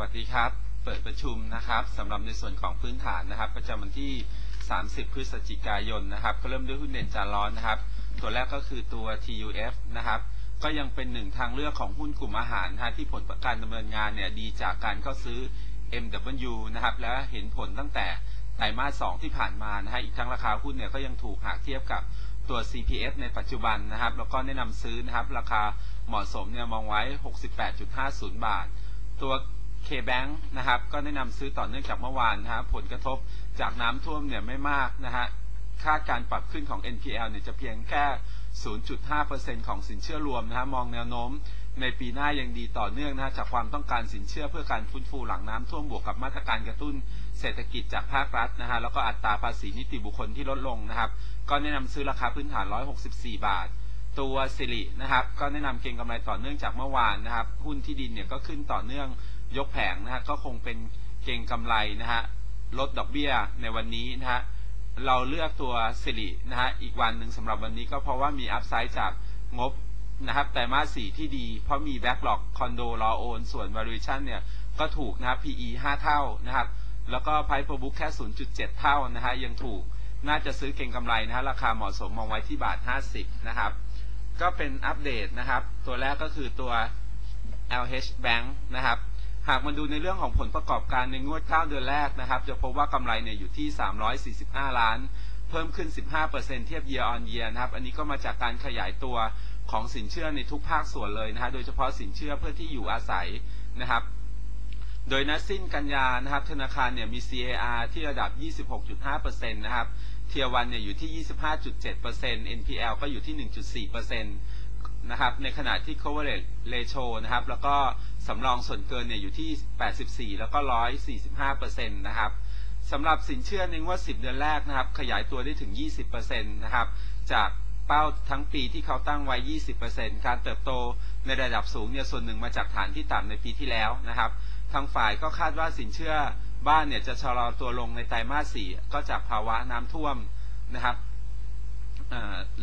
วัสดีครับ เปิดประชุมนะครับสำหรับในส่วนของพื้นฐานนะครับ ประจำวันที่ 30 พฤศจิกายนนะครับ ก็เริ่มด้วยหุ้นเด่นจานร้อนนะครับ ตัวแรกก็คือตัว TUF นะครับ ก็ยังเป็นหนึ่งทางเลือกของหุ้นกลุ่มอาหารนะที่ผลประการดำเนินงานเนี่ยดีจากการเข้าซื้อ MW นะครับ และเห็นผลตั้งแต่ไตรมาส 2 ที่ผ่านมานะฮะอีกทั้งราคาหุ้นเนี่ยก็ยังถูกหากเทียบกับตัว CPF ในปัจจุบันนะครับ แล้วก็แนะนำซื้อนะครับ ราคาเหมาะสมเนี่ยมองไว้ 68.50 บาท ตัว K-Bank นะครับ ก็แนะนำซื้อต่อเนื่องจากเมื่อวานนะครับผลกระทบจากน้ำท่วมเนี่ยไม่มากนะฮะคาดการปรับขึ้นของ NPL เนี่ยจะเพียงแค่ 0.5%ของสินเชื่อรวมนะฮะมองแนวโน้มในปีหน้ายังดีต่อเนื่องนะฮะจากความต้องการสินเชื่อเพื่อการฟื้นฟูหลังน้ำท่วมบวกกับมาตรการกระตุ้นเศรษฐกิจจากภาครัฐนะฮะแล้วก็อัตราภาษีนิติบุคคลที่ลดลงนะครับ ก็แนะนำซื้อราคาพื้นฐาน 164 บาท ตัวสิรินะครับ ก็แนะนำเก็งกำไรต่อเนื่องจากเมื่อวานนะครับ หุ้นที่ดินเนี่ยก็ขึ้นต่อเนื่อง ยกแผงนะฮะก็คงเป็นเก็งกำไรนะฮะลดดอกเบี้ยในวันนี้นะฮะเราเลือกตัวสิรินะฮะอีกวันหนึ่งสำหรับวันนี้ก็เพราะว่ามีอัพไซด์จากงบนะครับแต่มาสีที่ดี เพราะมีแบ็กหลอกคอนโดรอโอนส่วน valuation เนี่ยก็ถูกนะครับ PE 5 เท่านะครับแล้วก็ Price per book แค่ 0.7 เท่านะฮะยังถูกน่าจะซื้อเก็งกำไรนะฮะราคาเหมาะสมมองไว้ที่บาท 50 นะครับ ก็เป็นอัปเดตนะครับ ตัวแรกก็คือตัว LH Bank นะครับ หากมาดูในเรื่องของผลประกอบการในงวด 9 เดือนแรกนะครับ จะพบว่ากำไรเนี่ยอยู่ที่ 345 ล้าน เพิ่มขึ้น 15%เทียบ year on year นะครับ อันนี้ก็มาจากการขยายตัวของสินเชื่อในทุกภาคส่วนเลยนะฮะ โดยเฉพาะสินเชื่อเพื่อที่อยู่อาศัยนะครับ โดยนัดสิ้นกันยานะครับ ธนาคารเนี่ยมี CAR ที่ระดับ 26.5%นะครับ เทียวันเนี่ยอยู่ที่ 25.7% NPL ก็อยู่ที่ 1.4%นะครับ ในขณะที่ coverage ratio นะครับ แล้วก็ สำรองส่วนเกินเนี่ยอยู่ที่ 84 แล้วก็ 145%นต์นะครับสำหรับสินเชื่อในงวด 10 เดือนแรกนะครับ ขยายตัวได้ถึง 20%นต์นะครับ จากเป้าทั้งปีที่เขาตั้งไว้ 20%การเติบโตในระดับสูงเนี่ยส่วนหนึ่งมาจากฐานที่ต่ำในปีที่แล้วนะครับ ทางฝ่ายก็คาดว่าสินเชื่อบ้านเนี่ยจะชะลอตัวลงในไตรมาส 4 ก็จากภาวะน้ำท่วมนะครับ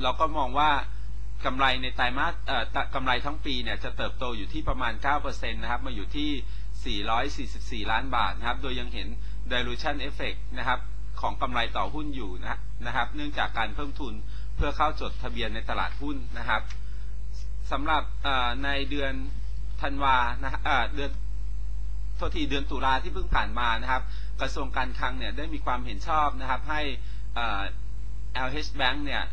เราก็มองว่า กำไรในไตรมาสกำไรทั้งปีเนี่ยจะเติบโตอยู่ที่ประมาณ 9%นะครับ มาอยู่ที่ 444 ล้านบาทนะครับ โดยยังเห็น dilution effect นะครับ ของกำไรต่อหุ้นอยู่นะนะครับ เนื่องจากการเพิ่มทุนเพื่อเข้าจดทะเบียนในตลาดหุ้นนะครับสำหรับในเดือนธันวานะเดือนโทษทีเดือนตุลาที่เพิ่งผ่านมานะครับ กระทรวงการคลังเนี่ยได้มีความเห็นชอบนะครับให้ LH Bank เนี่ย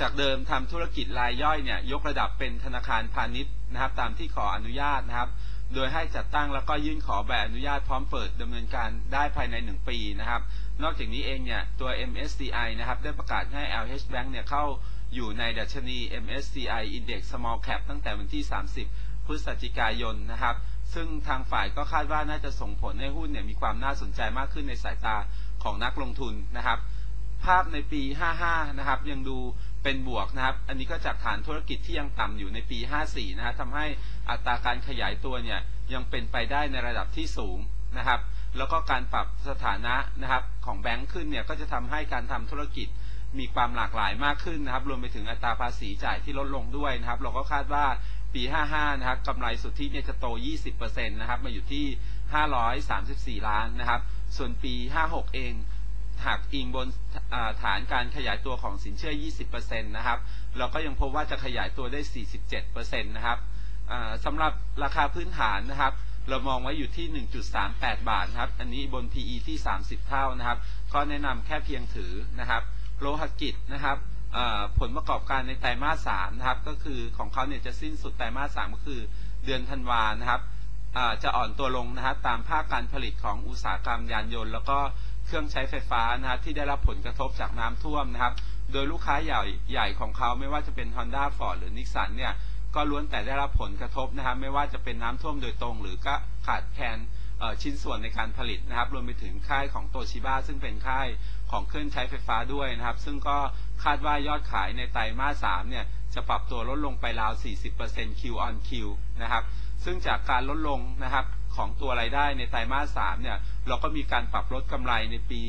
จากเดิมทำธุรกิจรายย่อยเนี่ยยกระดับเป็นธนาคารพาณิชย์นะครับ ตามที่ขออนุญาตนะครับ โดยให้จัดตั้งแล้วก็ยื่นขอใบอนุญาตพร้อมเปิดดำเนินการได้ภายใน 1 ปีนะครับ นอกจากนี้เองเนี่ยตัว MSCI นะครับได้ประกาศให้ LH Bank เนี่ยเข้าอยู่ในดัชนี MSCI Index Small Cap ตั้งแต่วันที่ 30 พฤศจิกายนนะครับ ซึ่งทางฝ่ายก็คาดว่าน่าจะส่งผลให้หุ้นเนี่ยมีความน่าสนใจมากขึ้นในสายตาของนักลงทุนนะครับ ภาพในปี 55 นะครับยังดู เป็นบวกนะครับ อันนี้ก็จากฐานธุรกิจที่ยังต่ำอยู่ในปี 54 นะฮะทำให้อัตราการขยายตัวเนี่ยยังเป็นไปได้ในระดับที่สูงนะครับ แล้วก็การปรับสถานะนะครับของแบงค์ขึ้นเนี่ยก็จะทำให้การทำธุรกิจมีความหลากหลายมากขึ้นนะครับ รวมไปถึงอัตราภาษีจ่ายที่ลดลงด้วยนะครับ เราก็คาดว่าปี 55 นะครับกำไรสุทธิเนี่ยจะโต 20%นะครับ มาอยู่ที่ 534 ล้านนะครับ ส่วนปี 56 เอง หากอิงบนฐานการขยายตัวของสินเชื่อ 20%นะครับ เราก็ยังพบว่าจะขยายตัวได้ 47%นะครับสำหรับราคาพื้นฐานนะครับ เรามองไว้อยู่ที่ 1.38 บาทนะครับ อันนี้บน PE ที่ 30 เท่านะครับ ก็แนะนำแค่เพียงถือนะครับ โลหกิจนะครับผลประกอบการในไตรมาส 3 นะครับ ก็คือของเขาเนี่ยจะสิ้นสุดไตรมาส 3 ก็คือเดือนธันวานะครับจะอ่อนตัวลงนะครับตามภาคการผลิตของอุตสาหกรรมยานยนต์ แล้วก็ เครื่องใช้ไฟฟ้านะครับที่ได้รับผลกระทบจากน้ำท่วมนะครับ โดยลูกค้าใหญ่ใหญ่ของเขาไม่ว่าจะเป็น Honda Ford หรือ Nissan เนี่ยก็ล้วนแต่ได้รับผลกระทบนะครับไม่ว่าจะเป็นน้ำท่วมโดยตรง หรือก็ขาดแคลนชิ้นส่วนในการผลิตนะครับ รวมไปถึงค่ายของโตชิบ้าซึ่งเป็นค่ายของเครื่องใช้ไฟฟ้าด้วยนะครับ ซึ่งก็คาดว่ายอดขายในไตรมาส3เนี่ยจะปรับตัวลดลงไปราว 40% Q on Q นะครับ ซึ่งจากการลดลงนะครับ ของตัวรายได้ในไตรมาส3เนี่ย เราก็มีการปรับลดกำไรในปี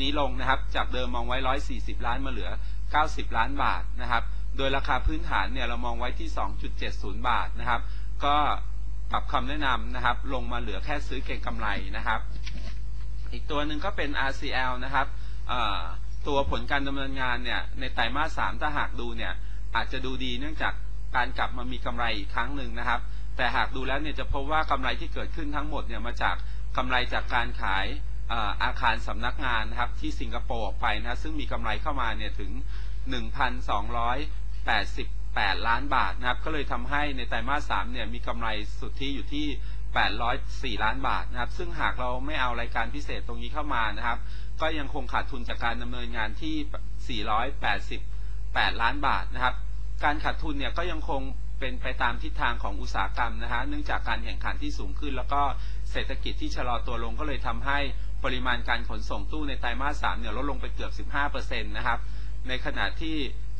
นี้ลงนะครับ จากเดิมมองไว้ 140 ล้านมาเหลือ 90 ล้านบาทนะครับ โดยราคาพื้นฐานเนี่ยเรามองไว้ที่ 2.70 บาทนะครับ ก็ปรับคำแนะนำนะครับ ลงมาเหลือแค่ซื้อเก็งกำไรนะครับ อีกตัวหนึ่งก็เป็น RCL นะครับตัวผลการดำเนินงานเนี่ยในไตรมาสสามถ้าหากดูเนี่ยอาจจะดูดีเนื่องจาก การกลับมามีกำไรอีกครั้งหนึ่งนะครับ แต่หากดูแล้วเนี่ยจะพบว่ากำไรที่เกิดขึ้นทั้งหมดเนี่ยมาจากกำไรจากการขายอาคารสำนักงานนะครับที่สิงคโปร์ออกไปนะซึ่งมีกำไรเข้ามาเนี่ยถึง 1,288 ล้านบาทนะครับ ก็เลยทำให้ในไตรมาสสามเนี่ยมีกำไรสุทธิอยู่ที่ 804 ล้านบาทนะครับ ซึ่งหากเราไม่เอารายการพิเศษตรงนี้เข้ามานะครับ ก็ยังคงขาดทุนจากการดำเนินงานที่ 488ล้านบาทนะครับ การขาดทุนเนี่ยก็ยังคงเป็นไปตามทิศทางของอุตสาหกรรมนะฮะเนื่องจากการแข่งขันที่สูงขึ้น แล้วก็เศรษฐกิจที่ชะลอตัวลงก็เลยทำให้ปริมาณการขนส่งตู้ในไตรมาสสามเนี่ยลดลงไปเกือบ 15%นะครับ ในขณะที่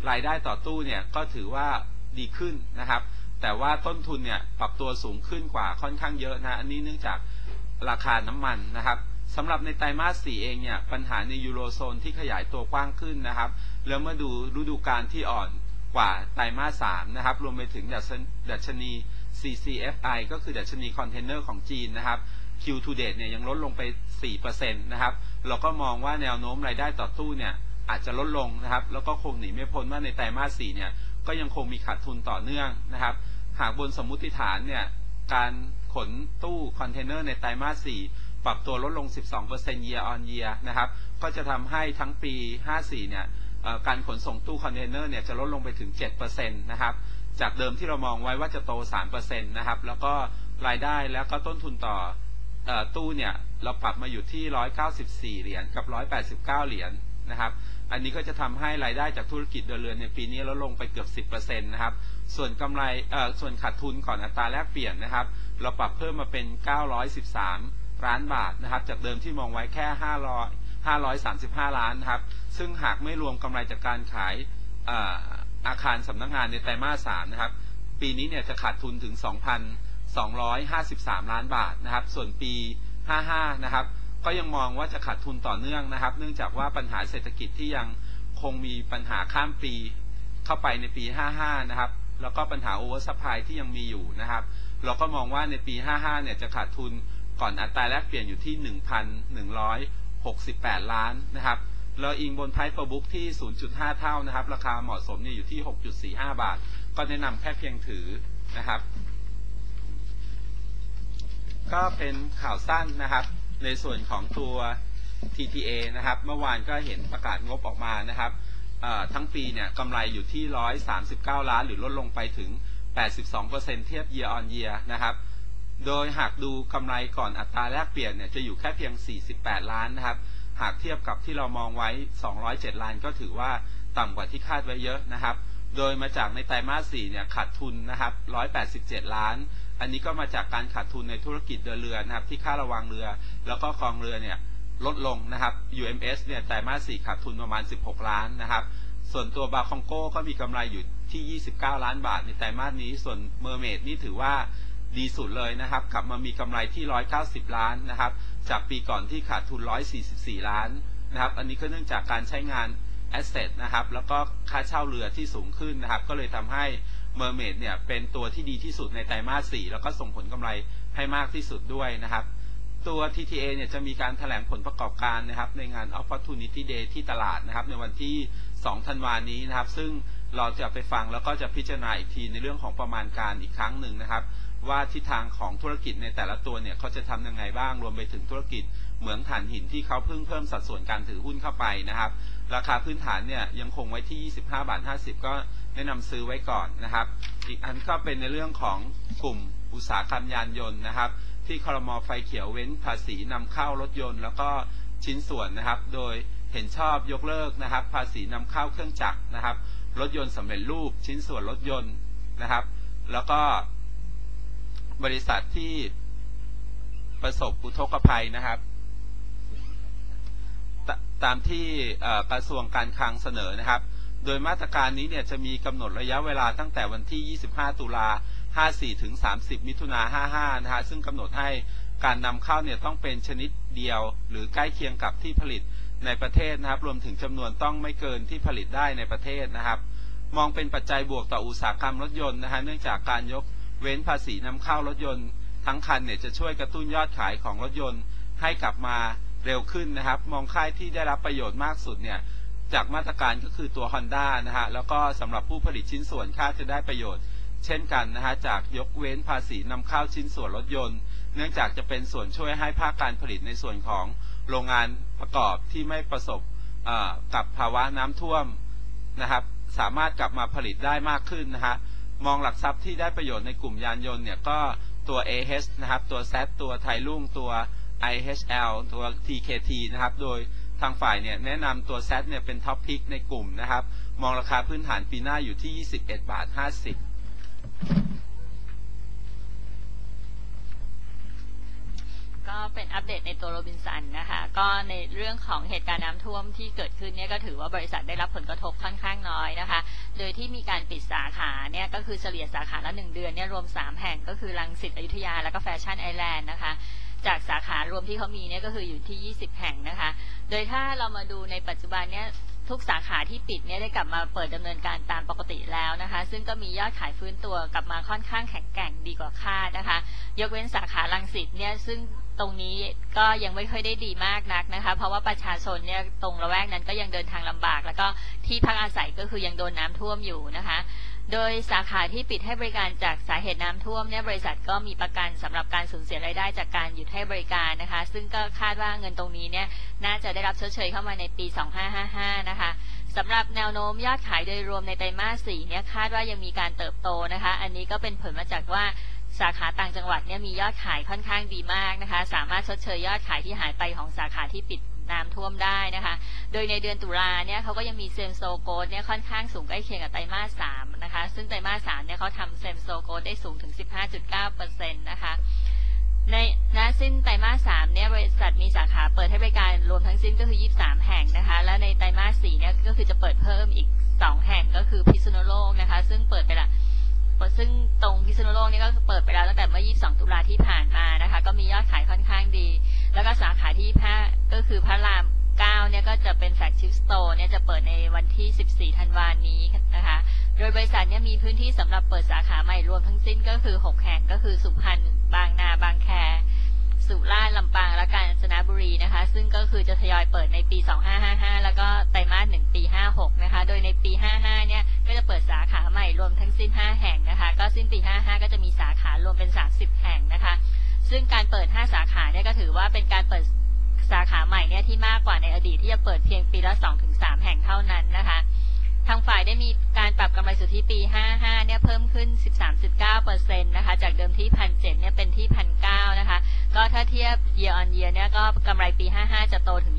รายได้ต่อตู้เนี่ยก็ถือว่าดีขึ้นนะครับ แต่ว่าต้นทุนเนี่ยปรับตัวสูงขึ้นกว่าค่อนข้างเยอะนะอันนี้เนื่องจากราคาน้ำมันนะครับสำหรับในไตรมาส4เองเนี่ยปัญหาในยูโรโซนที่ขยายตัวกว้างขึ้นนะครับ แล้วเมื่อดูฤดูกาลที่อ่อน กว่าไตรมาส3นะครับ รวมไปถึงดัชนดัชนี CCFI ก็คือดัชนีคอนเทนเนอร์ของจีนนะครับ Q to date เนี่ยยังลดลงไป 4%นะครับ เราก็มองว่าแนวโน้มรายได้ต่อตู้เนี่ยอาจจะลดลงนะครับ แล้วก็คงหนีไม่พ้นว่าในไตรมาส4เนี่ยก็ยังคงมีขาดทุนต่อเนื่องนะครับ หากบนสมมุติฐานเนี่ยการขนตู้คอนเทนเนอร์ในไตรมาส4ปรับตัวลดลง 12% year on year นะครับ ก็จะทำให้ทั้งปี 54 เนี่ยเอ่อ การขนส่งตู้คอนเทนเนอร์เนี่ยจะลดลงไปถึง 7%นะครับ จากเดิมที่เรามองไว้ว่าจะโต 3%นะครับ แล้วก็รายได้แล้วก็ต้นทุนต่ออตู้เนี่ยเราปรับมาอยู่ที่ 194 เหรียญกับ 189 เหรียญนะครับ อันนี้ก็จะทำให้รายได้จากธุรกิจเดินเรือนในปีนี้ลดลงไปเกือบ 10%นะครับ ส่วนกำไรส่วนขาดทุนก่อนอัตราแลกเปลี่ยนนะครับ เราปรับเพิ่มมาเป็น 913 ล้านบาทนะครับ จากเดิมที่มองไว้แค่ 500 535 ล้านครับ ซึ่งหากไม่รวมกำไรจากการขายอาคารสำนักงานในไตรมาส 3 นะครับ ปีนี้เนี่ยจะขาดทุนถึง 2,253 ล้านบาทนะครับ ส่วนปี 55 นะครับ ก็ยังมองว่าจะขาดทุนต่อเนื่องนะครับ เนื่องจากว่าปัญหาเศรษฐกิจที่ยังคงมีปัญหาข้ามปีเข้าไปในปี 55 นะครับ แล้วก็ปัญหาโอเวอร์ซัพพลายที่ยังมีอยู่นะครับ เราก็มองว่าในปี 55 เนี่ยจะขาดทุนก่อนอัตราแลกเปลี่ยนอยู่ที่ 68 ล้านนะครับเราอิงบนไพร์ per book ที่ 0.5 เท่านะครับ ราคาเหมาะสมเนี่ยอยู่ที่ 6.45 บาท ก็แนะนำแค่เพียงถือนะครับ ก็เป็นข่าวสั้นนะครับ ในส่วนของตัว TTA นะครับ เมื่อวานก็เห็นประกาศงบออกมานะครับทั้งปีเนี่ยกำไรอยู่ที่ 139 ล้าน หรือลดลงไปถึง 82%เทียบ year on year นะครับ โดยหากดูกำไรก่อนอัตราแลกเปลี่ยนเนี่ยจะอยู่แค่เพียง 48 ล้านนะครับ หากเทียบกับที่เรามองไว้ 207 ล้านก็ถือว่าต่ำกว่าที่คาดไว้เยอะนะครับ โดยมาจากในไตรมาส 4 เนี่ยขาดทุนนะครับ 187 ล้าน อันนี้ก็มาจากการขาดทุนในธุรกิจเดินเรือนะครับ ที่ค่าระวังเรือ แล้วก็คลองเรือเนี่ยลดลงนะครับ UMS เนี่ยไตรมาส 4 ขาดทุนประมาณ 16 ล้านนะครับ ส่วนตัวบาคองโก้ก็มีกำไรอยู่ที่ 29 ล้านบาทในไตรมาสนี้ ส่วนเมอร์เมดนี่ถือว่า ดีสุดเลยนะครับ กลับมามีกำไรที่ 190 ล้านนะครับ จากปีก่อนที่ขาดทุน 144 ล้านนะครับ อันนี้ก็เนื่องจากการใช้งานแอสเซทนะครับ แล้วก็ค่าเช่าเรือที่สูงขึ้นนะครับ ก็เลยทำให้เมอร์เมดเนี่ยเป็นตัวที่ดีที่สุดในไตรมาส 4 แล้วก็ส่งผลกำไรให้มากที่สุดด้วยนะครับ ตัว TTA เนี่ยจะมีการแถลงผลประกอบการนะครับ ในงาน Opportunity Day ที่ตลาดนะครับ ในวันที่ 2 ธันวานี้นะครับ ซึ่งเราจะไปฟังแล้วก็จะพิจารณาอีกทีในเรื่องของประมาณการอีกครั้งหนึ่งนะครับ ว่าทิศทางของธุรกิจในแต่ละตัวเนี่ยเขาจะทำยังไงบ้างรวมไปถึงธุรกิจเหมืองถ่านหินที่เขาเพิ่งเพิ่มสัดส่วนการถือหุ้นเข้าไปนะครับ ราคาพื้นฐานเนี่ยยังคงไว้ที่ 25 บาท 50 ก็แนะนำซื้อไว้ก่อนนะครับ อีกอันก็เป็นในเรื่องของกลุ่มอุตสาหกรรมยานยนต์นะครับ ที่ครมไฟเขียวเว้นภาษีนำเข้ารถยนต์ แล้วก็ชิ้นส่วนนะครับ โดยเห็นชอบยกเลิกนะครับ ภาษีนำเข้าเครื่องจักรนะครับ รถยนต์สำเร็จรูปชิ้นส่วนรถยนต์นะครับ แล้วก็ บริษัทที่ประสบอุทกภัยนะครับตตามที่กระทรวงการคลังเสนอนะครับ โดยมาตรการนี้เนี่ยจะมีกำหนดระยะเวลาตั้งแต่วันที่ 25 ตุลา 54 ถึง 30 มิถุนา 55 นะฮะ ซึ่งกำหนดให้การนำเข้าเนี่ยต้องเป็นชนิดเดียว หรือใกล้เคียงกับที่ผลิตในประเทศนะครับ รวมถึงจำนวนต้องไม่เกินที่ผลิตได้ในประเทศนะครับ มองเป็นปัจจัยบวกต่ออุตสาหกรรมรถยนต์นะฮะ เนื่องจากการยก เว้นภาษีนำเข้ารถยนต์ ทั้งคันเนี่ยจะช่วยกระตุ้นยอดขายของรถยนต์ให้กลับมาเร็วขึ้นนะครับ มองค่ายที่ได้รับประโยชน์มากสุดเนี่ยจากมาตรการก็คือตัว Honda นะฮะแล้วก็สำหรับผู้ผลิตชิ้นส่วนคาดจะได้ประโยชน์ เช่นกันนะฮะจากยกเว้นภาษีนำเข้าชิ้นส่วนรถยนต์ เนื่องจากจะเป็นส่วนช่วยให้ภาคการผลิตในส่วนของโรงงานประกอบที่ไม่ประสบกับภาวะน้ำท่วมนะครับ สามารถกลับมาผลิตได้มากขึ้นนะฮะ มองหลักทรัพย์ที่ได้ประโยชน์ในกลุ่มยานยนต์เนี่ยก็ตัว AH นะครับ ตัว Z ตัวไทยรุ่งตัว IHL ตัว TKT นะครับ โดยทางฝ่ายเนี่ยแนะนำตัว Z เนี่ยเป็นท็อปพิกในกลุ่มนะครับ มองราคาพื้นฐานปีหน้าอยู่ที่ 21 บาท 50 เป็นอัปเดตในตัวโรบินสันนะคะ ก็ในเรื่องของเหตุการณ์น้ำท่วมที่เกิดขึ้นเนี่ยก็ถือว่าบริษัทได้รับผลกระทบค่อนข้างน้อยนะคะ โดยที่มีการปิดสาขาเนี่ยก็คือเฉลี่ยสาขาละหนึ่งเดือนเนี่ยรวม 3 แห่งก็คือรังสิตอยุธยาแล้วก็แฟชั่นไอแลนด์นะคะจากสาขารวมที่เขามีเนี่ยก็คืออยู่ที่ 20 แห่งนะคะ โดยถ้าเรามาดูในปัจจุบันเนี่ยทุกสาขาที่ปิดเนี่ยได้กลับมาเปิดดำเนินการตามปกติแล้วนะคะ ซึ่งก็มียอดขายฟื้นตัวกลับมาค่อนข้างแข็งแกร่งดีกว่าคาดนะคะ ยกเว้นสาขาลังสิตเนี่ยซึ่ง ตรงนี้ก็ยังไม่ค่อยได้ดีมากนักนะคะ เพราะว่าประชาชนเนี่ยตรงละแวกนั้นก็ยังเดินทางลำบาก แล้วก็ที่พักอาศัยก็คือยังโดนน้ำท่วมอยู่นะคะ โดยสาขาที่ปิดให้บริการจากสาเหตุน้ำท่วมเนี่ยบริษัทก็มีประกันสำหรับการสูญเสียรายได้จากการหยุดให้บริการนะคะ ซึ่งก็คาดว่าเงินตรงนี้เนี่ยน่าจะได้รับชดเชยเข้ามาในปี 2555 นะคะสำหรับแนวโน้มยอดขายโดยรวมในไตรมาส4เนี่ยคาดว่ายังมีการเติบโตนะคะ อันนี้ก็เป็นผลมาจากว่า สาขาต่างจังหวัดเนี่ยมียอดขายค่อนข้างดีมากนะคะ สามารถชดเชยยอดขายที่หายไปของสาขาที่ปิดน้ำท่วมได้นะคะ โดยในเดือนตุลาเนี่ยเขาก็ยังมีเซมโซโกดเนี่ยค่อนข้างสูงใกล้เคียงกับไตรมาส3นะคะ ซึ่งไตรมาส3เนี่ยเขาทำเซมโซโกดได้สูงถึง 15.9%นะคะในณสิ้นไตรมาส3เนี่ยบริษัทมีสาขาเปิดให้บริการรวมทั้งสิ้นก็คือ 23 แห่งนะคะ และในไตรมาส4เนี่ยก็คือจะเปิดเพิ่มอีก 2 แห่งก็คือพิษณุโลกนะคะ ซึ่งเปิดไปละ ซึ่งตรงพิษณุโลกนี่ก็เปิดไปแล้วตั้งแต่เมื่อ 22 ตุลาที่ผ่านมานะคะ ก็มียอดขายค่อนข้างดี แล้วก็สาขาที่พระก็คือพระราม 9 เนี่ยก็จะเป็นแฟลกชิพสโตร์เนี่ยจะเปิดในวันที่ 14 ธันวาคมนี้นะคะ โดยบริษัทเนี่ยมีพื้นที่สำหรับเปิดสาขาใหม่รวมทั้งสิ้นก็คือ 6 แห่งก็คือสุพรรณบางนาบางแค สุราษฎร์ลำปางและกาญจนบุรีนะคะ ซึ่งก็คือจะทยอยเปิดในปี 2555 แล้วก็ไตรมาส1ปี 56 นะคะ โดยในปี 55 เนี่ย ก็จะเปิดสาขาใหม่รวมทั้งสิ้น 5 แห่งนะคะ ก็สิ้นปี 55 ก็จะมีสาขารวมเป็น 30 แห่งนะคะ ซึ่งการเปิด 5 สาขาเนี่ยก็ถือว่าเป็นการเปิดสาขาใหม่เนี่ยที่มากกว่าในอดีตที่จะเปิดเพียงปีละ 2-3 แห่งเท่านั้นนะคะ ทางฝ่ายได้มีการปรับกำไรสุทธิปี 55 เนี่ยเพิ่มขึ้น 13.9%นะคะ จากเดิมที่ 1,700 เนี่ยเป็นที่ 1,900 นะคะ ก็ถ้าเทียบ year on year เนี่ยก็กำไรปี 55 จะโตถึง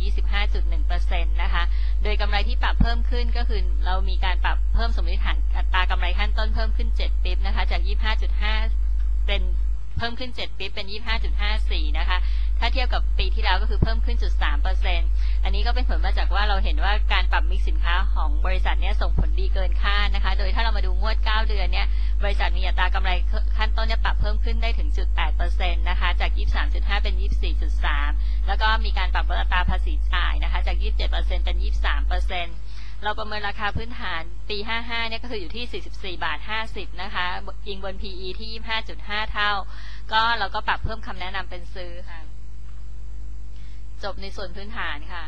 25.1%นะคะ โดยกำไรที่ปรับเพิ่มขึ้นก็คือเรามีการปรับเพิ่มสมมติฐานอัตรากำไรขั้นต้นเพิ่มขึ้น 7 ปิบนะคะ จาก 25.5 เป็นเพิ่มขึ้น 7 ปิบเป็น 25.54 นะคะ ถ้าเทียบกับปีที่แล้วก็คือเพิ่มขึ้นจุด3เปอร์เซ็นต์อันนี้ก็เป็นผลมาจากว่าเราเห็นว่าการปรับมิกสินค้าของบริษัทเนี้ยส่งผลดีเกินคาดนะคะ โดยถ้าเรามาดูงวด 9 เดือนเนี้ยบริษัทมีอัตรากำไรขั้นต้นเนี่ยปรับเพิ่มขึ้นได้ถึงจุด8เปอร์เซ็นต์นะคะ จาก 23.5 เป็น 24.3 แล้วก็มีการปรับลดอัตราภาษีจ่ายนะคะ จาก 27เปอร์เซ็นต์เป็น 23เปอร์เซ็นต์เราประเมินราคาพื้นฐานปี 55 เนี่ยก็คืออยู่ที่ 44 บาท 50 นะคะ ยิงบน PE ที่ 25.5 เท่า ก็เราก็ปรับเพิ่มคำแนะนำเป็นซื้อค่ะ จบในส่วนพื้นฐานค่ะ